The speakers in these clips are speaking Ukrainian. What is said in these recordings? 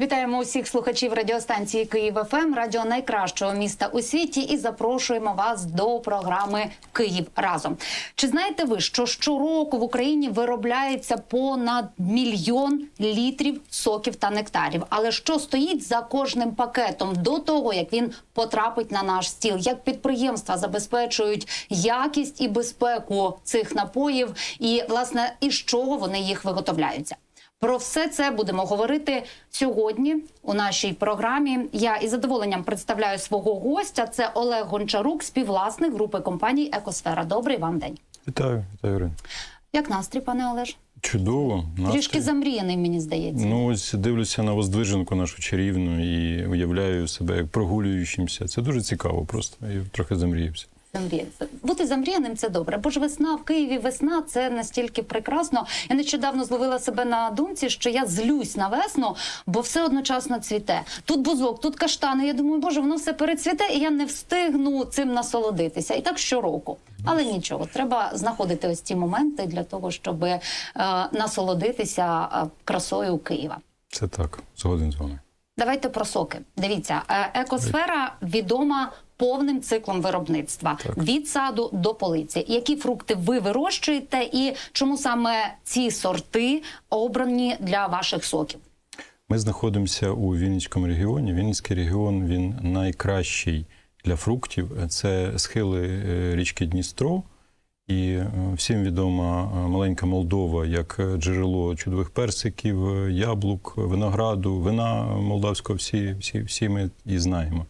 Вітаємо усіх слухачів радіостанції Київ ФМ, радіо найкращого міста у світі, і запрошуємо вас до програми Київ разом. Чи знаєте ви, що щороку в Україні виробляється понад мільйон літрів соків та нектарів? Але що стоїть за кожним пакетом до того, як він потрапить на наш стіл? Як підприємства забезпечують якість і безпеку цих напоїв, і власне із чого вони їх виготовляються? Про все це будемо говорити сьогодні у нашій програмі. Я із задоволенням представляю свого гостя. Це Олег Гончарук, співвласник групи компаній Екосфера. Добрий вам день. Вітаю, вітаю, Ірина. Як настрій, пане Олеж? Чудово. Трішки замріяний, мені здається. Ну, ось дивлюся на воздвиженку нашу чарівну і уявляю себе як прогулюючимся. Це дуже цікаво просто. Я трохи замріявся. Замрія- Бути замріяним це добре. Бо ж весна в Києві, весна це настільки прекрасно. Я нещодавно зловила себе на думці, що я злюсь на весну, бо все одночасно цвіте. Тут бузок, тут каштани. Я думаю, боже, воно все перецвіте, і я не встигну цим насолодитися. І так щороку. Але нічого, треба знаходити ось ці моменти для того, щоб е, насолодитися е, красою Києва. Це так, згоден з вами. Давайте про соки. Дивіться, е, екосфера відома повним циклом виробництва Так. від саду до полиці. Які фрукти ви вирощуєте, і чому саме ці сорти обрані для ваших соків? Ми знаходимося у Вінницькому регіоні. Вінницький регіон він найкращий для фруктів. Це схили е, річки Дністро. І е, всім відома е, маленька Молдова як джерело чудових персиків, яблук, винограду, вина молдавського. Всі, всі, всі ми і знаємо.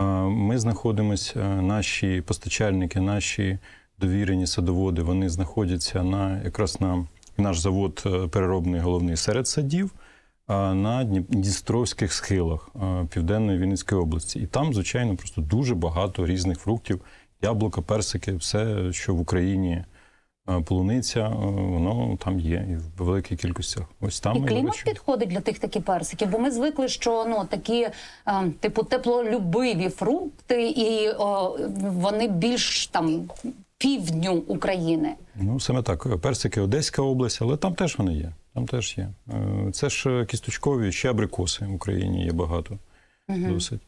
Ми знаходимося, е, наші постачальники, наші довірені садоводи, вони знаходяться на якраз на наш завод е, переробний головний серед садів на Дністровських схилах е, Південної Вінницької області. І там, звичайно, просто дуже багато різних фруктів, яблука, персики, все, що в Україні. Е, Полуниця, е, воно там є і в великій кількостях. Ось там і клімат вирощуємо. підходить для тих такі персиків, бо ми звикли, що ну такі е, типу теплолюбиві фрукти, і о, вони більш там півдню України. Ну, саме так. Персики Одеська область, але там теж вони є. Там теж є. Це ж кісточкові, ще абрикоси в Україні є багато. Досить.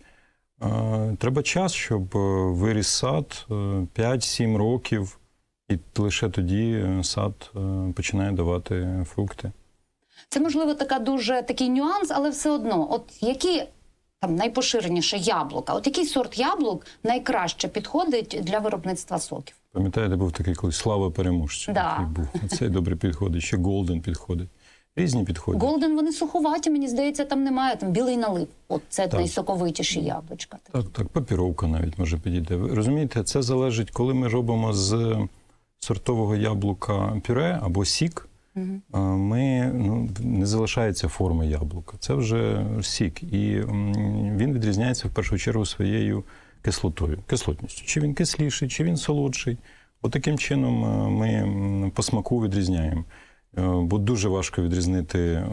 Е, Треба час, щоб виріс сад е, 5-7 років, і лише тоді е, сад е, починає давати фрукти. Це можливо така дуже такий нюанс, але все одно, от які там найпоширеніше яблука, от який сорт яблук найкраще підходить для виробництва соків? Пам'ятаєте, був такий колись слава переможцю. Да. Який був. Цей добре підходить, ще Голден підходить. Різні підходять. Голден вони суховаті, мені здається, там немає. Там білий налив. От це Так. найсоковитіші яблучка. Так, так, папіровка навіть може підійти. Ви розумієте, це залежить, коли ми робимо з сортового яблука пюре або сік. Ми ну, не залишається форми яблука. Це вже сік. І він відрізняється в першу чергу своєю кислотою, кислотністю. Чи він кисліший, чи він солодший. От чином е, ми по смаку відрізняємо. Е, Бо дуже важко відрізнити е,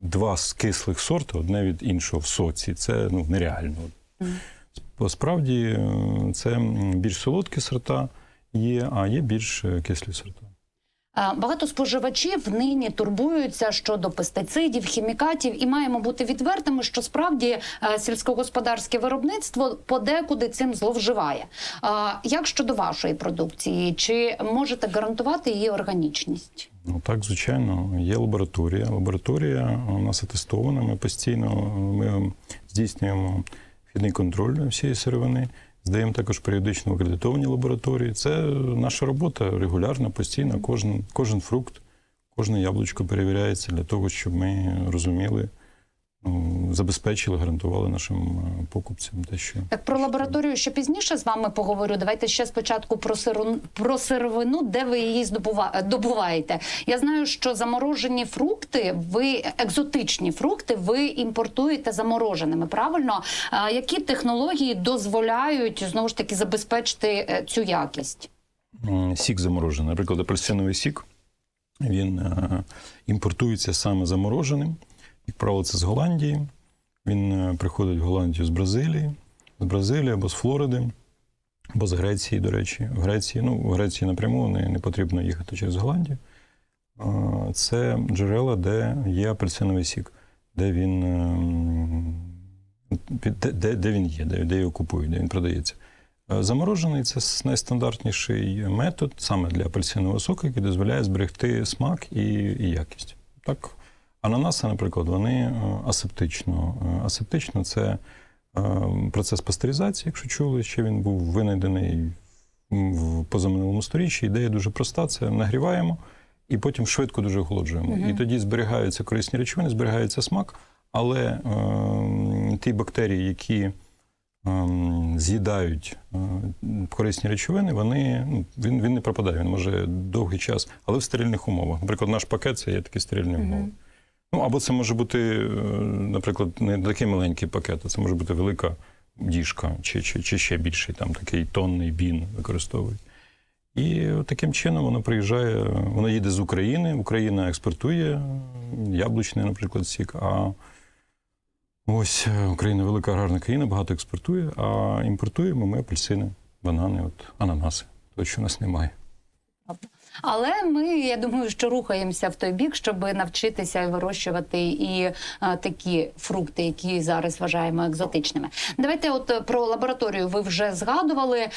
два з кислих сорти одне від іншого в соці. Це ну, нереально. Бо справді це більш солодкі сорта є, а є більш е, кислі сорта. Багато споживачів нині турбуються щодо пестицидів, хімікатів, і маємо бути відвертими, що справді е, сільськогосподарське виробництво подекуди цим зловживає. Як щодо вашої продукції, чи можете гарантувати її органічність? Ну так, звичайно, є лабораторія. Лабораторія у нас атестована. Ми постійно ми здійснюємо вхідний контроль всієї сировини. Здаємо також періодично акредитовані лабораторії. Це наша робота регулярна, постійна. Кожен, кожен фрукт, кожне яблучко перевіряється для того, щоб ми розуміли, забезпечили, гарантували нашим е, покупцям те, що Так про лабораторію ще пізніше з вами поговорю. Давайте ще спочатку про сиру про сировину, де ви її здобува... добуваєте. Я знаю, що заморожені фрукти, ви екзотичні фрукти, ви імпортуєте замороженими. Правильно, а які технології дозволяють знову ж таки забезпечити е, цю якість? Сік заморожений. Наприклад, апельсиновий сік він е, імпортується саме замороженим. Як правило, це з Голландії. Він е, приходить в Голландію з Бразилії, з Бразилії або з Флориди, або з Греції, до речі. В Греції, ну, в Греції напряму не, не потрібно їхати через Голландію. Це джерела, де є апельсиновий сік. де він, ем, де, де він є, де, де його купують, де він продається. Е, Заморожений це найстандартніший метод саме для апельсинового соку, який дозволяє зберегти смак і, і якість. Так, ананаси, наприклад, вони е, асептично. Е, Асептично це е, процес пастеризації, якщо чули, ще він був винайдений в позаминулому сторіччі. Ідея дуже проста: це нагріваємо і потім швидко дуже охолоджуємо. Мгм. І тоді зберігаються корисні речовини, зберігається смак, але е, ті бактерії, які ем, з'їдають корисні речовини, вони, ну, він, він не пропадає, він може довгий час, але в стерильних умовах. Наприклад, наш пакет це є такі стерильні умови. Ну, або це може бути, е, наприклад, не такий маленький пакет, а це може бути велика діжка, чи, чи, чи ще більший, там такий тонний бін використовують. І таким чином воно приїжджає, воно їде з України, Україна експортує яблучний, наприклад, сік. А ось е, Україна велика аграрна країна, багато експортує, а імпортуємо ми апельсини, банани, от ананаси. То, що у нас немає. Але ми, я думаю, що рухаємося в той бік, щоб навчитися вирощувати і е, такі фрукти, які зараз вважаємо екзотичними. Давайте, от е, про лабораторію ви вже згадували. Е,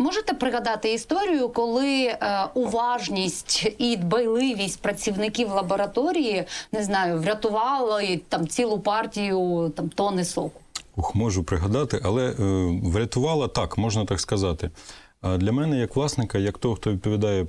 Можете пригадати історію, коли е, уважність і дбайливість працівників лабораторії не знаю, врятували там цілу партію там тони соку? Ух, можу пригадати, але е, врятувала так, можна так сказати. Для мене, як власника, як того, хто відповідає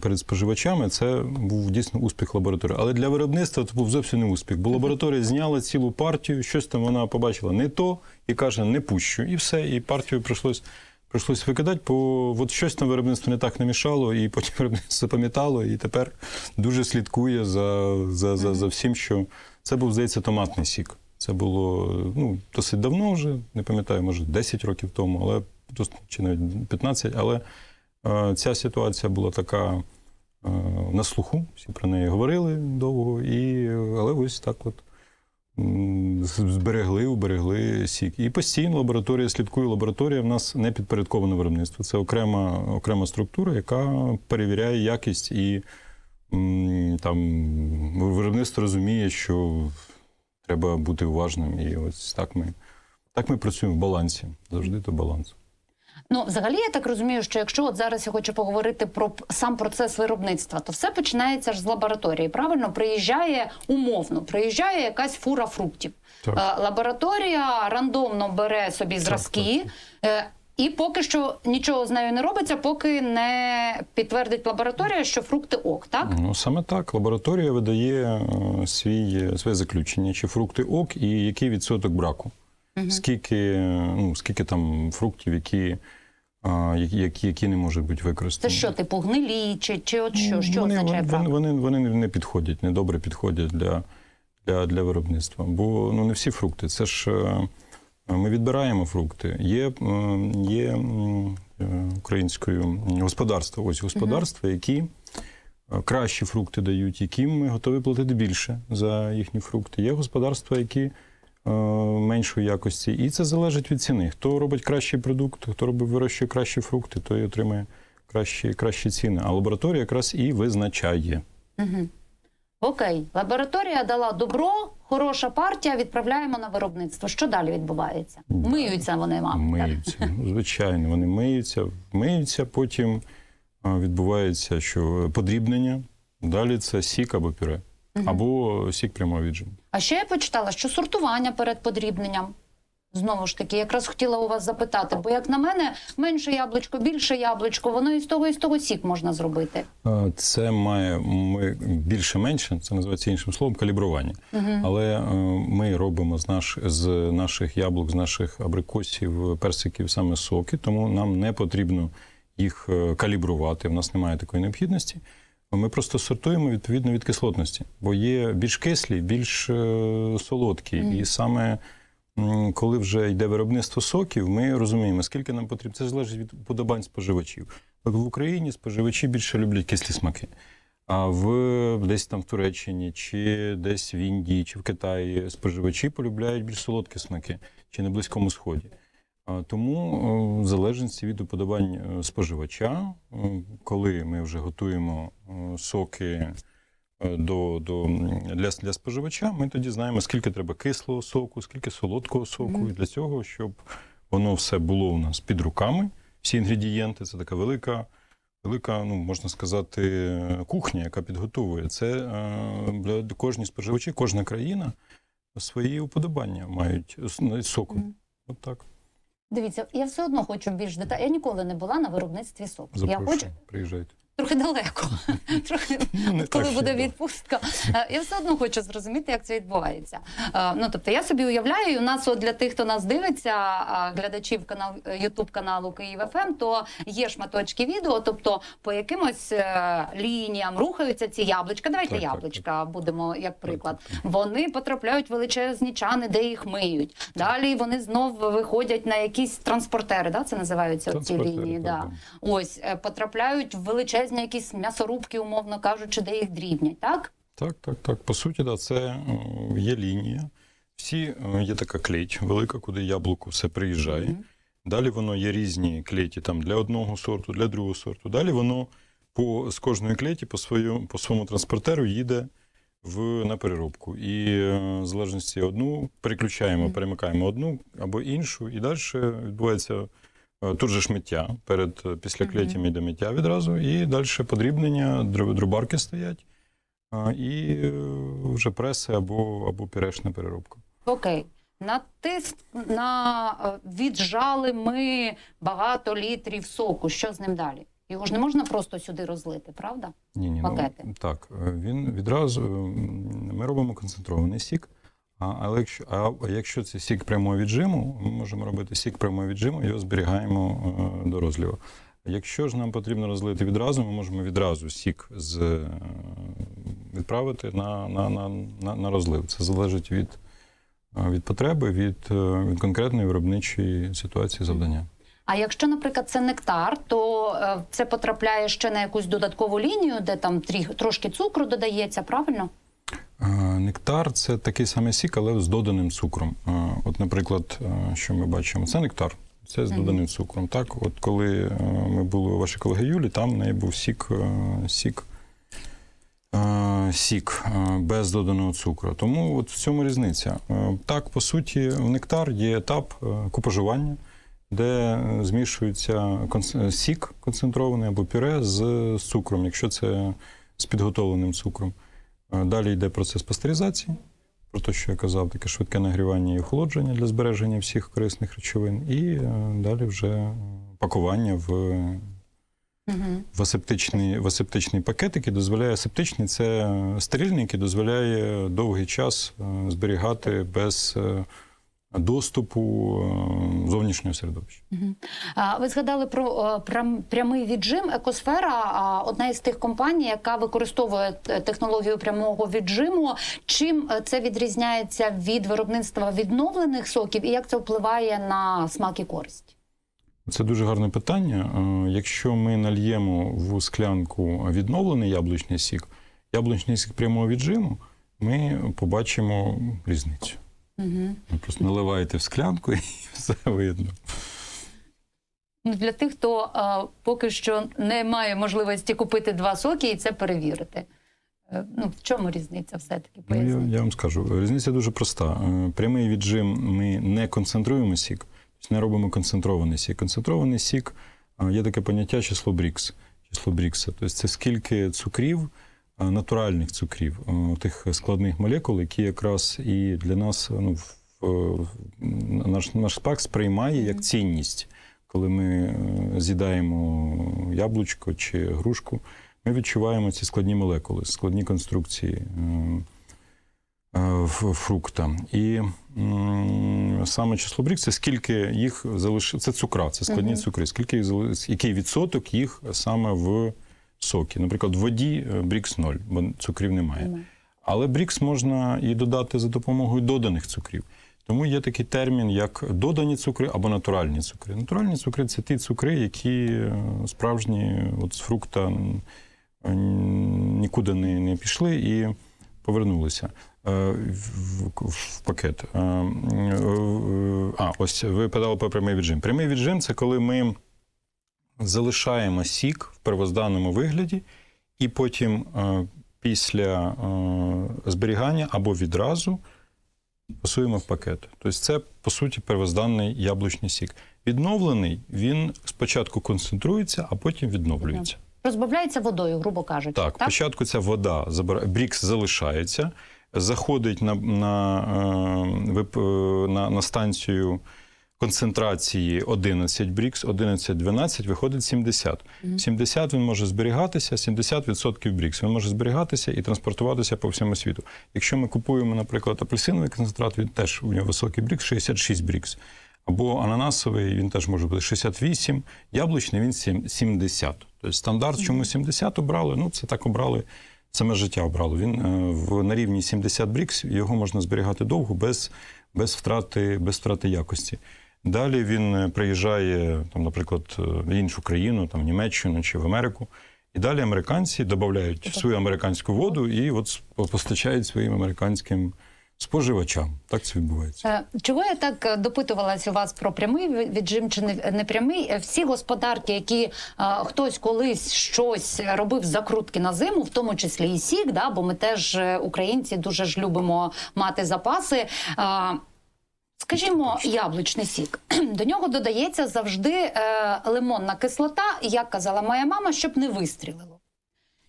перед споживачами, це був дійсно успіх лабораторії. Але для виробництва це був зовсім не успіх. Бо лабораторія зняла цілу партію, щось там вона побачила не то і каже, не пущу. І все. І партію прийшлось. Прийшлось викидати, бо от щось там виробництво не так намішало, і потім виробництво запам'ятало, і тепер дуже слідкує за, за, за, за всім, що це був, здається, томатний сік. Це було ну, досить давно вже, не пам'ятаю, може 10 років тому, але чи навіть 15, але е, ця ситуація була така е, на слуху, всі про неї говорили довго, і, але ось так от зберегли, уберегли сік. І постійно лабораторія слідкує. Лабораторія в нас не підпорядкована виробництву. Це окрема, окрема структура, яка перевіряє якість і там виробництво розуміє, що треба бути уважним. І ось так ми, так ми працюємо в балансі. Завжди то баланс. Ну, взагалі, я так розумію, що якщо от зараз я хочу поговорити про сам процес виробництва, то все починається ж з лабораторії. Правильно, приїжджає умовно, приїжджає якась фура фруктів. Так. Е, Лабораторія рандомно бере собі зразки. е, І поки що нічого з нею не робиться, поки не підтвердить лабораторія, що фрукти ок, так? Ну саме так. Лабораторія видає е, свій, своє заключення, чи фрукти ок, і який відсоток браку. Скільки, ну, скільки там фруктів, які, які, які, не можуть бути Це що, типу гнилі, чи, чи от що? Що вони, означає вони, вони, вони не підходять, не добре підходять для, для, для виробництва. Бо ну, не всі фрукти. Це ж е, ми відбираємо фрукти. Є, е, є е, українською господарство, ось господарства, які кращі фрукти дають, яким ми готові платити більше за їхні фрукти. Є господарства, які меншої якості, і це залежить від ціни. Хто робить кращий продукт, хто робить вирощує кращі фрукти, той отримає кращі, кращі ціни. А лабораторія якраз і визначає. Угу. Окей, лабораторія дала добро, хороша партія, відправляємо на виробництво. Що далі відбувається? Миються вони, мабуть. Миються. Ну, Звичайно, вони миються, миються, потім відбувається що подрібнення. Далі це сік або пюре, або сік прямого віджиму. А ще я почитала, що сортування перед подрібненням. Знову ж таки, якраз хотіла у вас запитати, бо як на мене, менше яблучко, більше яблучко, воно і з того, і з того сік можна зробити. Це має ми більше-менше, це називається іншим словом калібрування. Але е, ми робимо з, наш, з наших яблук, з наших абрикосів, персиків саме соки, тому нам не потрібно їх е, калібрувати. В нас немає такої необхідності. Ми просто сортуємо відповідно від кислотності, бо є більш кислі, більш е, солодкі. І саме коли вже йде виробництво соків, ми розуміємо, скільки нам потрібно. Це залежить від подобань споживачів. От в Україні споживачі більше люблять кислі смаки. А в десь там в Туреччині, чи десь в Індії, чи в Китаї споживачі полюбляють більш солодкі смаки, чи на Близькому Сході. Тому в залежності від уподобань е, споживача, е, коли ми вже готуємо е, соки до, до, для, для споживача, ми тоді знаємо, скільки треба кислого соку, скільки солодкого соку. І для цього, щоб воно все було у нас під руками, всі інгредієнти, це така велика. Велика, ну можна сказати, кухня, яка підготовує це для кожні споживачі, кожна країна свої уподобання мають соку. Мгм. От так. Дивіться, я все одно хочу більш детально. Я ніколи не була на виробництві соку. Я хочу приїжджайте. Трохи далеко. Трохи Ну, коли так буде відпустка. Е, Я все одно хочу зрозуміти, як це відбувається. Е, Ну тобто, я собі уявляю, і у нас от для тих, хто нас дивиться, глядачів канал Ютуб каналу Київ ФМ, то є шматочки відео, тобто по якимось е, лініям рухаються ці яблучка. Давайте Так, так, яблучка будемо як приклад. так, Вони потрапляють в величезні чани, де їх миють. Далі вони знов виходять на якісь транспортери. Да, це називаються ці лінії. так, Да. да. Ось е, потрапляють в величезні якісь м'ясорубки, умовно кажучи, де їх дрібнять, так? Так, так, так. По суті, да, це е, є лінія. Всі е, є така клеть велика, куди яблуко все приїжджає. Мгм. Далі воно є різні клеті там для одного сорту, для другого сорту. Далі воно по, з кожної клеті по, свою, по своєму транспортеру їде в, на переробку. І е, в залежності одну переключаємо, перемикаємо одну або іншу, і далі відбувається тут же ж миття. Перед е, після Мгм. клетями йде миття відразу, і далі подрібнення, дробарки стоять, і е, вже преси або, або пюрешна переробка. Окей. На тиск на е, віджали ми багато літрів соку. Що з ним далі? Його ж не можна просто сюди розлити, правда? Ні, ні, Пакети. Ну, так, е, він відразу ми робимо концентрований сік. А, але якщо, а якщо це сік прямого віджиму, ми можемо робити сік прямого віджиму, його зберігаємо е, до розліву. Якщо ж нам потрібно розлити відразу, ми можемо відразу сік з, е, відправити на, на, на, на, на розлив. Це залежить від, е, від потреби, від, від конкретної виробничої ситуації завдання. А якщо, наприклад, це нектар, то це потрапляє ще на якусь додаткову лінію, де там трі- трошки цукру додається, правильно? Е, Нектар це такий самий сік, але з доданим цукром. Е, От, наприклад, е, що ми бачимо, це нектар. Це з доданим цукром. Так, от коли ми були у вашій колеги Юлі, там в неї був сік, сік, сік без доданого цукру. Тому от в цьому різниця. Так, по суті, в нектар є етап купажування, де змішується сік концентрований або пюре з цукром, якщо це з підготовленим цукром. Е, Далі йде процес пастеризації, про те, що я казав, таке швидке нагрівання і охолодження для збереження всіх корисних речовин. І е, далі вже пакування в, Угу. в, асептичний, в асептичний пакет, який дозволяє асептичний, це стерильний, який дозволяє довгий час е, зберігати без доступу е, зовнішнього середовища. Ви згадали про е, прям, прямий віджим. Екосфера одна із тих компаній, яка використовує е, технологію прямого віджиму. Чим це відрізняється від виробництва відновлених соків, і як це впливає на смак і користь? Це дуже гарне питання. Якщо ми нальємо в склянку відновлений яблучний сік, яблучний сік прямого віджиму, ми побачимо різницю. Угу. Ви просто наливаєте в склянку і все видно. Ну, для тих, хто е, поки що не має можливості купити два соки і це перевірити. Е, ну, в чому різниця все-таки? Ну, я, я вам скажу, різниця дуже проста. Е, Прямий віджим ми не концентруємо сік, тобто не робимо концентрований сік. Концентрований сік є таке поняття число Брікс. Число Брікса. Тобто це скільки цукрів, натуральних цукрів, е, тих складних молекул, які якраз і для нас ну, в- в- наш, наш спак сприймає як цінність. Коли ми е, з'їдаємо яблучко чи грушку, ми відчуваємо ці складні молекули, складні конструкції е, е, фрукта. І саме число брік це скільки їх залишилося. Це цукра, це складні цукри, скільки їх залишилось, який відсоток їх саме в сокі. Наприклад, в воді е, брікс 0, бо цукрів немає. Немає. Але брікс можна і додати за допомогою доданих цукрів. Тому є такий термін, як додані цукри або натуральні цукри. Натуральні цукри це ті цукри, які е, справжні от з фрукта е, нікуди не, не пішли і повернулися в, пакет. А, ось ви питали про прямий віджим. Прямий віджим це коли ми залишаємо сік в первозданному вигляді, і потім е, після е, зберігання або відразу пасуємо в пакет. Тобто це, по суті, первозданний яблучний сік. Відновлений він спочатку концентрується, а потім відновлюється. Розбавляється водою, грубо кажучи. Так, спочатку ця вода брікс залишається, заходить на, на, е, на, на станцію концентрації 11 брікс, 11-12, виходить 70. 70 він може зберігатися, 70% брікс. Він може зберігатися і транспортуватися по всьому світу. Якщо ми купуємо, наприклад, апельсиновий концентрат, він теж у нього високий брікс, 66 брікс. Або ананасовий, він теж може бути 68, яблучний він сім- 70. Тобто стандарт, чому 70 обрали? Ну, це так обрали, саме життя обрало. Він е, в, на рівні 70 брікс, його можна зберігати довго без, без, втрати, без втрати якості. Далі він е, приїжджає, там, наприклад, е, в іншу країну, там, в Німеччину чи в Америку. І далі американці додають свою американську воду і от постачають своїм американським споживачам. Так це відбувається. Е, Чого я так допитувалась у вас про прямий віджим чи непрямий? Всі господарки, які е, хтось колись щось робив закрутки на зиму, в тому числі і сік, да, бо ми теж українці дуже ж любимо мати запаси. Е, Скажімо, яблучний сік. До нього додається завжди е, лимонна кислота, як казала моя мама, щоб не вистрілило.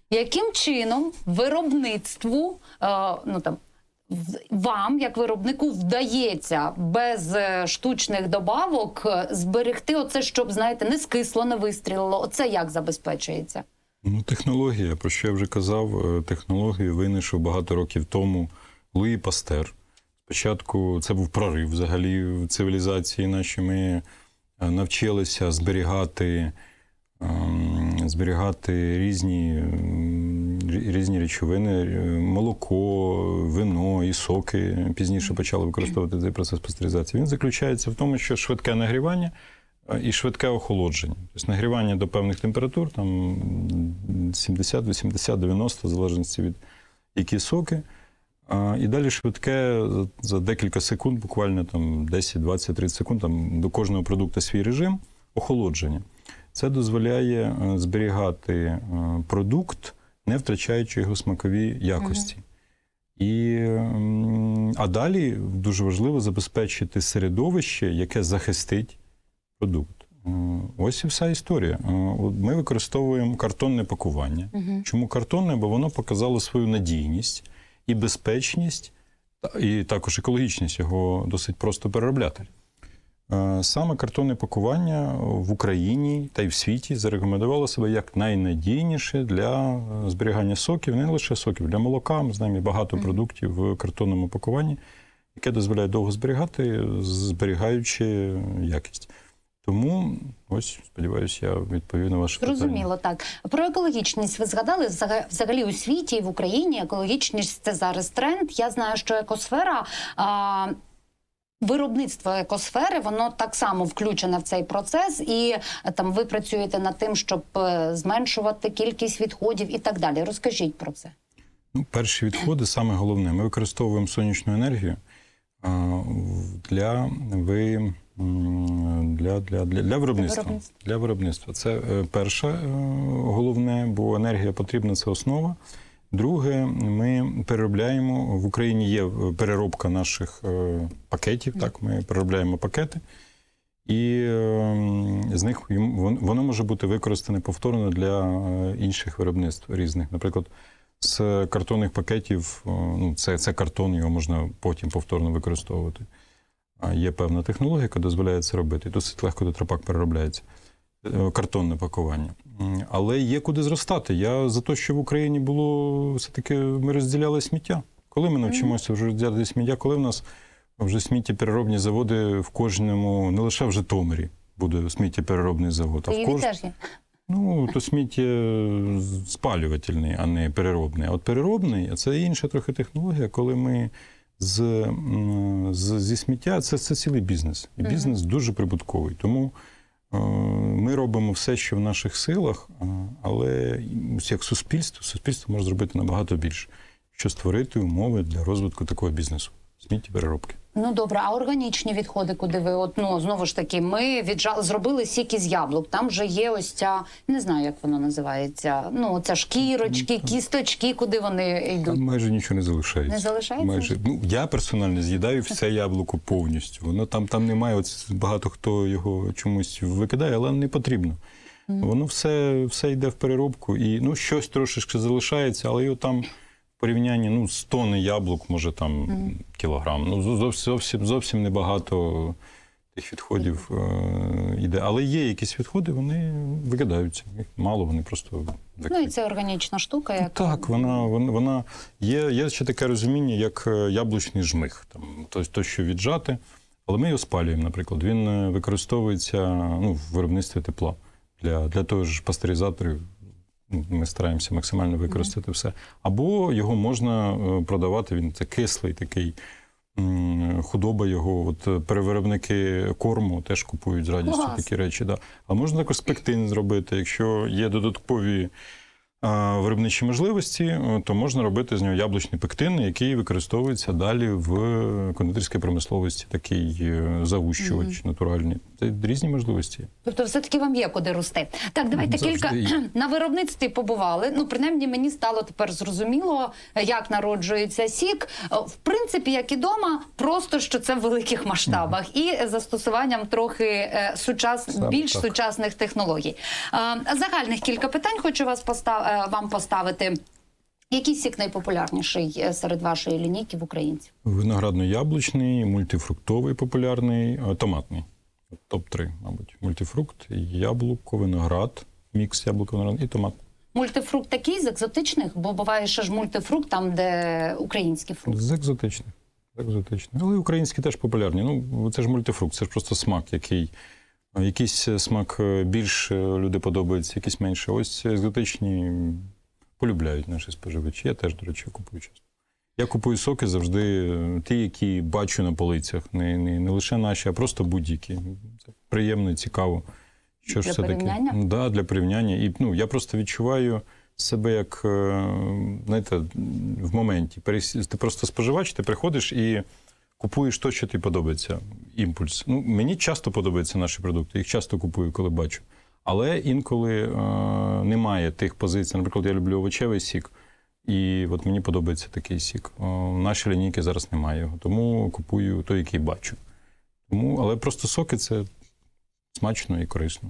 Яким чином виробництву, е, ну там вам, як виробнику, вдається без е, штучних добавок зберегти оце, щоб знаєте, не скисло, не вистрілило? Оце як забезпечується? Ну, технологія, про що я вже казав, технологію винайшов багато років тому Луї Пастер. Спочатку це був прорив взагалі в цивілізації нашій. Ми е, навчилися зберігати, ем, зберігати різні, різні речовини, е, молоко, вино і соки. Пізніше почали використовувати цей процес пастеризації. Він заключається в тому, що швидке нагрівання е, і швидке охолодження. Тобто нагрівання до певних температур, там 70, 80, 90, в залежності від які соки. І далі швидке за- декілька секунд, буквально там 10, 20, 30 секунд, там до кожного продукту свій режим охолодження. Це дозволяє е, зберігати е, продукт, не втрачаючи його смакові якості. І, а далі дуже важливо забезпечити середовище, яке захистить продукт. Е, Ось і вся історія. Ми використовуємо картонне пакування. Чому картонне? Бо воно показало свою надійність і безпечність, і також екологічність його досить просто переробляти. Е, Саме картонне пакування в Україні та й в світі зарекомендувало себе як найнадійніше для е, зберігання соків, не лише соків, для молока. Ми знаємо багато продуктів в картонному пакуванні, яке дозволяє довго зберігати, зберігаючи якість. Тому ось сподіваюся, я відповів на ваше питання. Зрозуміло, так. Про екологічність ви згадали взагалі у світі і в Україні. Екологічність це зараз тренд. Я знаю, що екосфера. А... Виробництво екосфери, воно так само включене в цей процес, і е, там ви працюєте над тим, щоб е, зменшувати кількість відходів і так далі. Розкажіть про це. Ну, перші відходи саме головне. Ми використовуємо сонячну енергію для, ви, для, для, для, для виробництва. виробництва. Для виробництва. Це е, перше е, головне, бо енергія потрібна це основа. Друге, ми переробляємо в Україні є е, переробка наших пакетів. Так, ми переробляємо пакети, і е, з них воно може бути використане повторно для інших виробництв різних. Наприклад, з картонних пакетів, ну, це, це картон, його можна потім повторно використовувати. А Є певна технологія, яка дозволяє це робити. Досить легко тетрапак переробляється. Е, Картонне пакування. Але є куди зростати. Я за те, що в Україні було все-таки ми розділяли сміття. Коли ми навчимося вже розділяти сміття, коли в нас вже сміттєпереробні заводи в кожному, не лише в Житомирі буде сміттєпереробний завод, а в кожному. теж є. Ну, то сміття спалювательний, а не переробний. А от переробний це інша трохи технологія, коли ми з, з, зі сміття це, це цілий бізнес. І бізнес дуже прибутковий. Тому е, ми робимо все, що в наших силах, е, але як суспільство, суспільство може зробити набагато більше, що створити умови для розвитку такого бізнесу сміттєпереробки. Ну добре, а органічні відходи, куди ви? От ну знову ж таки, ми віджали, зробили сік із яблук. Там вже є ось ця, не знаю, як воно називається. Ну це шкірочки, кісточки, куди вони йдуть. Там майже нічого не залишається. Не залишається? Майже ну я персонально з'їдаю все яблуко повністю. Воно там там немає. От багато хто його чомусь викидає, але не потрібно. Воно все, все йде в переробку, і ну щось трошечки залишається, але його там порівнянні ну, з тони яблук, може там кілограм. Ну зовсім зовсім небагато тих відходів е, йде. Але є якісь відходи, вони викидаються. Їх мало, вони просто Ну і це органічна штука, яка Так, вона, вона, вона є, є ще таке розуміння, як е, яблучний жмих, там, то, то, що віджати, але ми його спалюємо, наприклад. Він е, використовується ну, в виробництві тепла. Для, для того ж пастеризаторів ну, ми стараємося максимально використати все. Або його можна е, продавати, він це кислий такий. Худоба його, от е, перевиробники корму теж купують з радістю Клас. такі речі. Да. А можна також спектин зробити, якщо є додаткові виробничі можливості, е, то можна робити з нього яблучний пектин, який використовується далі в кондитерській промисловості, такий е, загущувач натуральний. Це різні можливості. Тобто, все-таки вам є куди рости. Так, давайте Завжди кілька є. на виробництві побували. Ну, принаймні, мені стало тепер зрозуміло, як народжується сік. Е, В принципі, як і дома, просто що це в великих масштабах і застосуванням трохи сучас... Саме більш так. сучасних технологій. Загальних кілька питань хочу вас постав... е, вам поставити. Який сік найпопулярніший е, серед вашої лінійки в українців? Виноградно-яблучний, мультифруктовий популярний, е, томатний. Топ-3, мабуть. Мультифрукт, яблуко, виноград, мікс яблуко, виноград і томат. Мультифрукт такий з екзотичних, бо буває ще ж мультифрукт там, де український фрукт. З екзотичних. З екзотичних. Але українські теж популярні. Ну, це ж мультифрукт, це ж просто смак, який. Якийсь смак е, більш е, люди подобається, якийсь менше. Ось екзотичні полюбляють наші споживачі. Я теж, до речі, купую часто. Я купую соки завжди е, ті, які бачу на полицях. Не, не, не лише наші, а просто будь-які. Це приємно і цікаво. Що ж Для це таке? Да, для порівняння. І ну, я просто відчуваю себе як, е, знаєте, в моменті. Ти просто споживач, ти приходиш і купуєш то, що тобі подобається. Імпульс. Ну, мені часто подобаються наші продукти, їх часто купую, коли бачу. Але інколи е, немає тих позицій. Наприклад, я люблю овочевий сік, і от мені подобається такий сік. Е, в нашій лінійці зараз немає його, тому купую той, який бачу. Тому, але просто соки це смачно і корисно.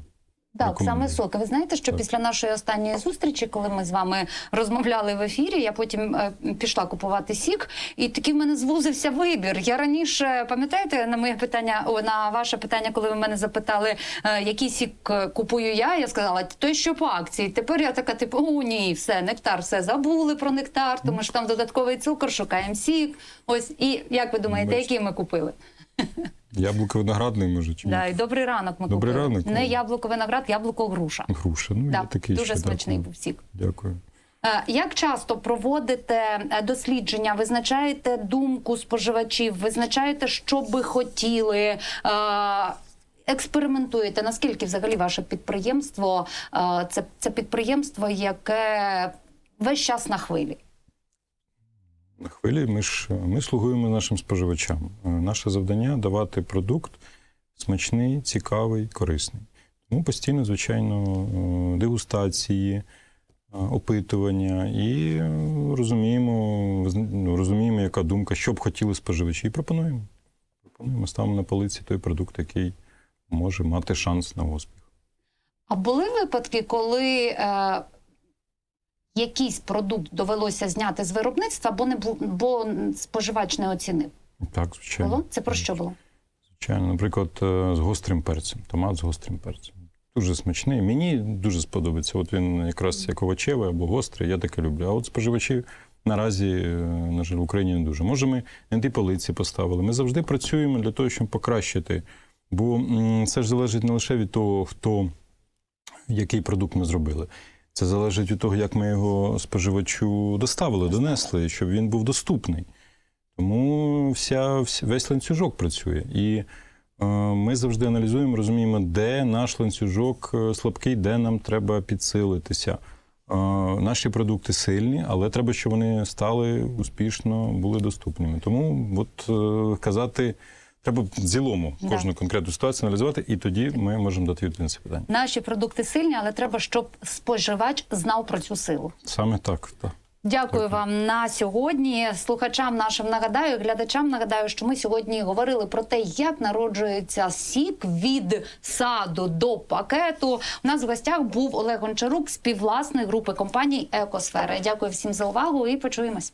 Так, саме соки. Ви знаєте, що Так. після нашої останньої зустрічі, коли ми з вами розмовляли в ефірі, я потім е, пішла купувати сік, і такий в мене звузився вибір. Я раніше пам'ятаєте на моє питання, о, на ваше питання, коли ви мене запитали, е, який сік е, купую я, я сказала, той, що по акції. Тепер я така, типу, о, ні, все, нектар, все забули про нектар, тому що там додатковий цукор, шукаємо сік. Ось і як ви думаєте, який ми купили? Яблуко виноградний, може, чи? Да, і добрий ранок ми Добрий купили. ранок, Не яблуко виноград, яблуко груша. Груша. Ну, Да, є такий дуже ще, смачний дякую. був сік. Дякую. Е, Як часто проводите е, дослідження, визначаєте думку споживачів, визначаєте, що би хотіли? е, Експериментуєте, наскільки взагалі ваше підприємство це, це підприємство, яке весь час на хвилі? На хвилі ми ж ми слугуємо нашим споживачам. Е, Наше завдання давати продукт смачний, цікавий, корисний. Тому постійно, звичайно, е, дегустації, е, опитування і розуміємо, ну, розуміємо, яка думка, що б хотіли споживачі, і пропонуємо. Пропонуємо, ставимо на полиці той продукт, який може мати шанс на успіх. А були випадки, коли якийсь продукт довелося зняти з виробництва, бо не бо споживач не оцінив? Так, звичайно. Було? Це про що було? Звичайно, наприклад, е, з гострим перцем. Томат з гострим перцем. Дуже смачний. Мені дуже сподобається. От він якраз як овочевий або гострий, я таке люблю. А от споживачі наразі, е, на жаль, в Україні не дуже. Може, ми не полиці поставили. Ми завжди працюємо для того, щоб покращити. Бо це ж залежить не лише від того, хто який продукт ми зробили. Це залежить від того, як ми його споживачу доставили, донесли, щоб він був доступний. Тому вся, весь ланцюжок працює. І е, ми завжди аналізуємо, розуміємо, де наш ланцюжок е, слабкий, де нам треба підсилитися. Е, Наші продукти сильні, але треба, щоб вони стали успішно, були доступними. Тому от казати, треба в цілому Да. кожну конкретну ситуацію аналізувати, і тоді ми можемо дати відповідь на це питання. Наші продукти сильні, але треба, щоб споживач знав про цю силу. Саме так. так. Дякую вам на сьогодні. Слухачам нашим нагадаю, глядачам нагадаю, що ми сьогодні говорили про те, як народжується сік від саду до пакету. У нас в гостях був Олег Гончарук, співвласник групи компаній Екосфера. Дякую всім за увагу і почуємось.